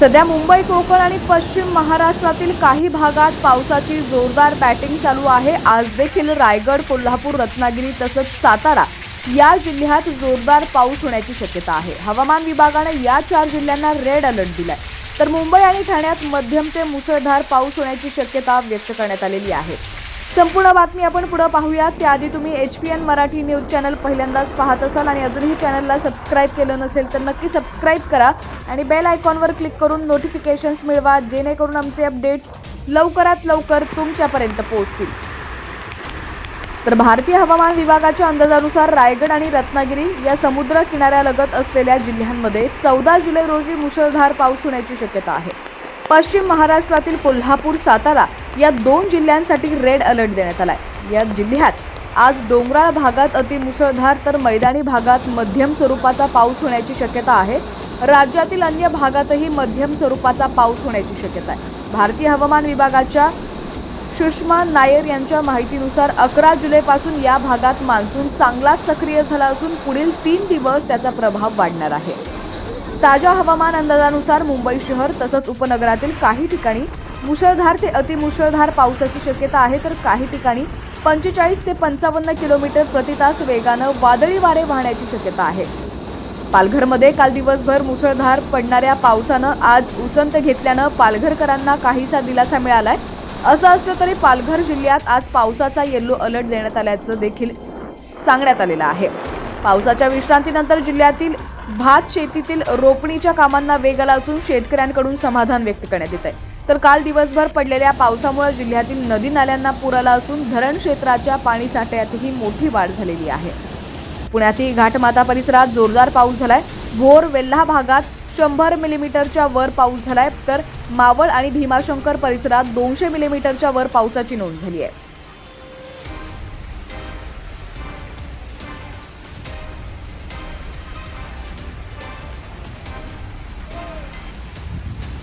सध्या मुंबई कोकण आणि पश्चिम महाराष्ट्रातील काही भागात पावसाची जोरदार बॅटिंग चालू आहे. आज देखील रायगड कोल्हापूर रत्नागिरी तसंच सातारा या जिल्ह्यात जोरदार पाऊस होण्याची शक्यता आहे. हवामान विभागाने या चार जिल्ह्यांना रेड अलर्ट दिलाय. तर मुंबई आणि ठाण्यात मध्यम ते मुसळधार पाऊस होण्याची शक्यता व्यक्त करण्यात आलेली आहे. संपूर्ण बातमी आपण पुढं पाहूयात. त्याआधी तुम्ही H P N Marathi news channel पहिल्यांदाच पाहत असाल आणि अजूनही चॅनलला सबस्क्राईब केलं नसेल तर नक्की सबस्क्राईब करा आणि बेल आयकॉनवर क्लिक करून नोटिफिकेशन्स मिळवा जेणेकरून आमचे अपडेट्स लवकरात लवकर तुमच्यापर्यंत पोहोचतील. तर भारतीय हवामान विभागाच्या अंदाजानुसार रायगड आणि रत्नागिरी या समुद्र किनाऱ्यालगत असलेल्या जिल्ह्यांमध्ये चौदा जुलै रोजी मुसळधार पाऊस होण्याची शक्यता आहे. पश्चिम महाराष्ट्रातील कोल्हापूर सातारा या दोन जिल्ह्यांसाठी रेड अलर्ट देण्यात आला आहे या जिल्ह्यात आज डोंगराळ भागात अतिमुसळधार तर मैदानी भागात मध्यम स्वरूपाचा पाऊस होण्याची शक्यता आहे. राज्यातील अन्य भागातही मध्यम स्वरूपाचा पाऊस होण्याची शक्यता आहे. भारतीय हवामान विभागाच्या सुषमा नायर यांच्या माहितीनुसार अकरा जुलैपासून या भागात मान्सून चांगलाच सक्रिय झाला असून पुढील तीन दिवस त्याचा प्रभाव वाढणार आहे. ताज्या हवामान अंदाजानुसार मुंबई शहर तसंच उपनगरातील काही ठिकाणी मुसळधार ते अतिमुसळधार पावसाची शक्यता आहे. तर काही ठिकाणी पंचेचाळीस ते पंचावन्न किलोमीटर प्रति तास वेगानं वादळी वारे वाहण्याची शक्यता आहे. पालघरमध्ये काल दिवसभर मुसळधार पडणाऱ्या पावसानं आज उसंत घेतल्यानं पालघरकरांना काहीसा दिलासा मिळालाय. असं असलं तरी पालघर जिल्ह्यात आज पावसाचा येल्लो अलर्ट देण्यात आल्याचं देखील सांगण्यात आलेलं आहे. पावसाच्या विश्रांतीनंतर जिल्ह्यातील भात शेतीतील रोपणीच्या कामांना वेग आला असून शेतकऱ्यांकडून समाधान व्यक्त करण्यात येत आहे तर काल दिवसभर पडलेल्या पावसामुळे जिल्ह्यातील नदी नाल्यांना पूर आला असून धरण क्षेत्राच्या पाणीसाठ्यातही मोठी वाढ झालेली आहे. पुण्यातील घाटमाता परिसरात जोरदार पाऊस झालाय. भोर वेल्हा भागात शंभर मिलीमीटरच्या वर पाऊस झालाय. तर मावळ आणि भीमाशंकर परिसरात दोनशे मिलीमीटरच्या वर पावसाची नोंद झाली आहे.